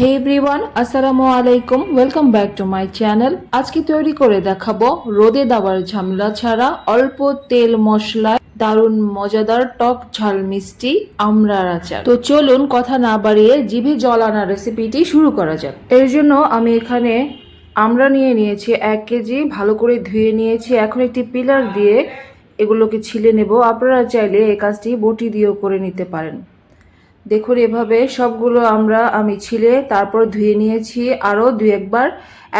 হে everyone আসসালামু আলাইকুম welcome back to my channel আজকে তৈরি করে দেখাবো রোদে দাবার ঝামেলা ছাড়া অল্প তেল মশলায় দারুণ মজাদার টক ঝাল মিষ্টি আমড়ার আচার। তো চলুন কথা না বাড়িয়ে জিভে জল আনা রেসিপিটি শুরু করা যাক। এর জন্য আমি এখানে আমরা নিয়ে নিয়েছি এক কেজি, ভালো করে ধুয়ে নিয়েছি। এখন একটি পিলার দিয়ে এগুলোকে ছিলে নেব। আপনারা চাইলে এই কাজটি বটি দিয়েও করে নিতে পারেন। দেখুন এভাবে সবগুলো আমরা আমি ছিলে তারপর ধুয়ে নিয়েছি আরও দু একবার।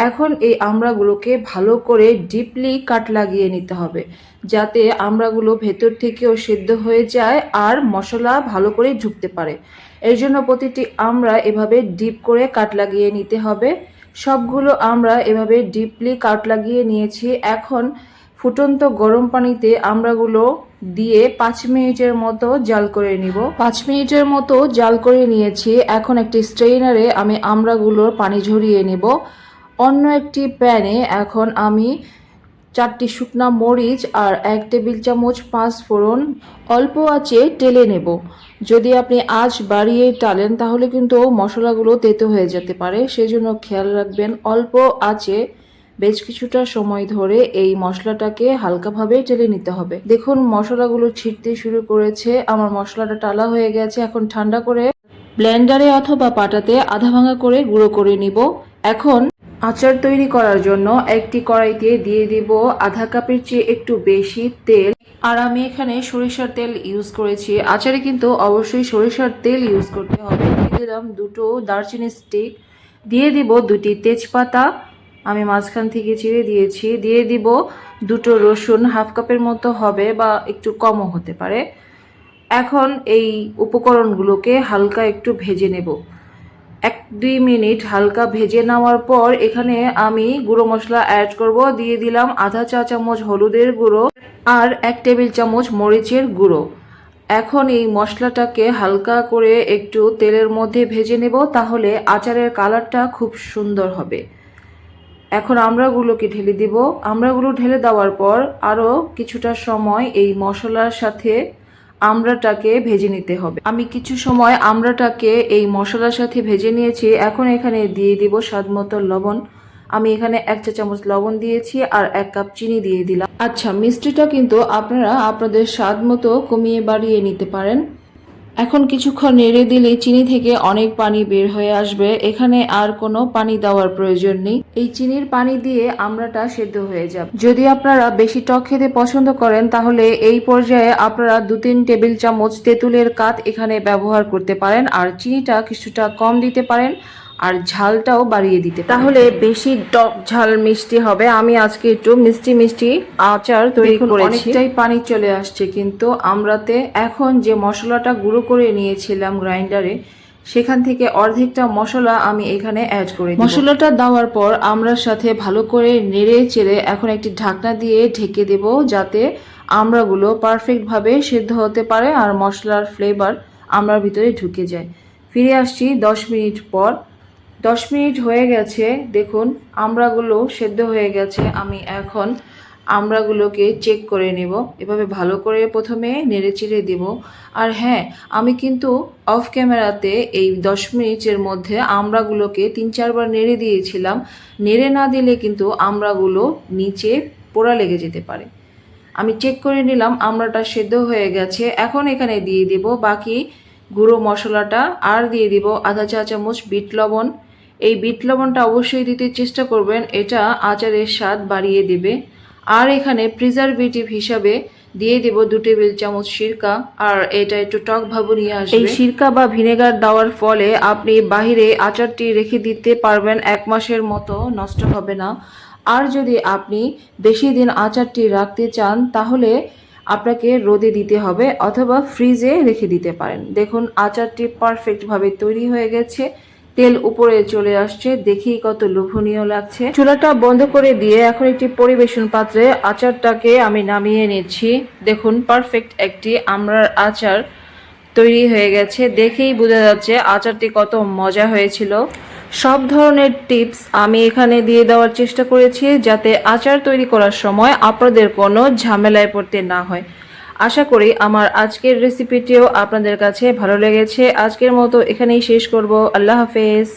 এখন এই আমড়াগুলোকে ভালো করে ডিপলি কাট লাগিয়ে নিতে হবে যাতে আমড়াগুলো ভেতর থেকেও সেদ্ধ হয়ে যায় আর মশলা ভালো করে ঢুকতে পারে। এর জন্য প্রতিটি আমরা এভাবে ডিপ করে কাট লাগিয়ে নিতে হবে। সবগুলো আমরা এভাবে ডিপলি কাট লাগিয়ে নিয়েছি। এখন ফুটন্ত গরম পানিতে আমড়াগুলো দিয়ে পাঁচ মিনিটের মতো জাল করে নিব। পাঁচ মিনিটের মতো জাল করে নিয়েছি। এখন একটি স্ট্রেইনারে আমি আমড়াগুলোর পানি ঝরিয়ে নেব। অন্য একটি প্যানে এখন আমি চারটি শুকনা মরিচ আর এক টেবিল চামচ পাঁচ ফোড়ন অল্প আঁচে টেলে নেব। যদি আপনি আঁচ বাড়িয়ে টালেন তাহলে কিন্তু মশলাগুলো তেতো হয়ে যেতে পারে। সেজন্য খেয়াল রাখবেন, অল্প আঁচে বেশ কিছুটা সময় ধরে এই মশলাটাকে হালকাভাবে টেলে নিতে হবে। দেখুন, মশলাগুলো ছিটতে শুরু করেছে। আমার মশলাটা টালা হয়ে গেছে। এখন ঠান্ডা করে ব্লেন্ডারে অথবা পাটাতে আধা ভাঙা করে গুঁড়ো করে নিব। এখন আচার তৈরি করার জন্য একটি কড়াইতে দিয়ে দিব আধা কাপের চেয়ে একটু বেশি তেল। আর আমি এখানে সরিষার তেল ইউজ করেছি। আচারে কিন্তু অবশ্যই সরিষার তেল ইউজ করতে হবে। দিয়ে দিলাম দুটো দারচিনি স্টিক দিয়ে দিব দুটি তেজপাতা। আমি মাঝখান থেকে চিড়ে দিয়েছি। দিয়ে দিব দুটো রসুন, হাফ কাপের মতো হবে বা একটু কমও হতে পারে। এখন এই উপকরণগুলোকে হালকা একটু ভেজে নেব। এক দুই মিনিট হালকা ভেজে নেওয়ার পর এখানে আমি গুঁড়ো মশলা অ্যাড করব। দিয়ে দিলাম আধা চা চামচ হলুদের গুঁড়ো আর এক টেবিল চামচ মরিচের গুঁড়ো। এখন এই মশলাটাকে হালকা করে একটু তেলের মধ্যে ভেজে নেব, তাহলে আচারের কালারটা খুব সুন্দর হবে। এখন আমড়াগুলোকে ঢেলে দিব। আমড়াগুলো ঢেলে দেওয়ার পর আরও কিছুটা সময় এই মশলার সাথে আমড়াটাকে ভেজে নিতে হবে। আমি কিছু সময় আমড়াটাকে এই মশলার সাথে ভেজে নিয়েছি। এখন এখানে দিয়ে দিব স্বাদ মতো লবণ। আমি এখানে এক চা চামচ লবণ দিয়েছি আর এক কাপ চিনি দিয়ে দিলাম। আচ্ছা মিষ্টিটা কিন্তু আপনারা আপনাদের স্বাদ মতো কমিয়ে বাড়িয়ে নিতে পারেন। এখন কিছুক্ষণ নেড়ে দিলে চিনি থেকে অনেক পানি বের হয়ে আসবে। এখানে আর কোনো পানি দেওয়ার প্রয়োজন নেই। এই চিনির পানি দিয়ে আমরাটা সেদ্ধ হয়ে যাবে। যদি আপনারা বেশি টক খেতে পছন্দ করেন, তাহলে এই পর্যায়ে আপনারা দু তিন টেবিল চামচ তেঁতুলের কাত এখানে ব্যবহার করতে পারেন। আর চিনিটা কিছুটা কম দিতে পারেন। আর ঝালটাও বাড়িয়ে দিতে তাহলে বেশি টক ঝাল মিষ্টি হবে। আমি আজকে একটু মিষ্টি মিষ্টি আচার তৈরি করেছি। অনেকটাই পানি চলে আসছে কিন্তু আমরাতে এখন যে মশলাটা গুঁড়ো করে নিয়েছিলাম গ্রাইন্ডারে সেখান থেকে অর্ধেকটা মশলা আমি এখানে অ্যাড করে মশলাটা দেওয়ার পর আমরার সাথে ভালো করে নেড়ে চেড়ে এখন একটি ঢাকনা দিয়ে ঢেকে দেব যাতে আমড়াগুলো পারফেক্টভাবে সেদ্ধ হতে পারে আর মশলার ফ্লেভার আমড়ার ভিতরে ঢুকে যায়। ফিরে আসছি দশ মিনিট পর। দশ মিনিট হয়ে গেছে, দেখুন আমড়াগুলো সেদ্ধ হয়ে গেছে, আমি এখন আমড়াগুলোকে চেক করে নেব। এভাবে ভালো করে প্রথমে নেড়ে চিড়ে দেব। আর হ্যাঁ আমি কিন্তু অফ ক্যামেরাতে এই দশ মিনিটের মধ্যে আমড়াগুলোকে তিন চারবার নেড়ে দিয়েছিলাম। নেড়ে না দিলে কিন্তু আমড়াগুলো নিচে পোড়া লেগে যেতে পারে। আমি চেক করে নিলাম আমড়াটা সেদ্ধ হয়ে গেছে। এখন এখানে দিয়ে দেব বাকি গুঁড়ো মশলাটা, আর দিয়ে দিব আধা চা চামচ বিট লবণ। এই বিট লবণটা অবশ্যই দিতে চেষ্টা করবেন, এটা আচারের স্বাদ বাড়িয়ে দেবে। আর এখানে প্রিজারভেটিভ হিসাবে দিয়ে দেব দু টেবিল চামচ সিরকা, আর এটা একটু টক ভাবু নিয়ে আসবে। এই সিরকা বা ভিনেগার দেওয়ার ফলে আপনি বাহিরে আচারটি রেখে দিতে পারবেন এক মাসের মতো, নষ্ট হবে না। আর যদি আপনি বেশি দিন আচারটি রাখতে চান, তাহলে আপনাকে রোদে দিতে হবে অথবা ফ্রিজে রেখে দিতে পারেন। দেখুন, আচারটি পারফেক্টভাবে তৈরি হয়ে গেছে। তেল উপরে চলে আসছে, দেখেই কত লোভনীয় লাগছে। চুলাটা বন্ধ করে দিয়ে এখন একটি পরিবেশন পাত্রে আচারটাকে আমি নামিয়ে নিচ্ছি। দেখুন পারফেক্ট একটি আমরার আচার তৈরি হয়ে গেছে। দেখেই বোঝা যাচ্ছে আচারটি কত মজা হয়েছিল। সব ধরনের টিপস আমি এখানে দিয়ে দেওয়ার চেষ্টা করেছি যাতে আচার তৈরি করার সময় আপনাদের কোনো ঝামেলায় পড়তে না হয়। আশা করি আমার আজকের রেসিপিটিও আপনাদের কাছে ভালো লেগেছে। আজকের মতো এখানেই শেষ করব। আল্লাহ হাফেজ।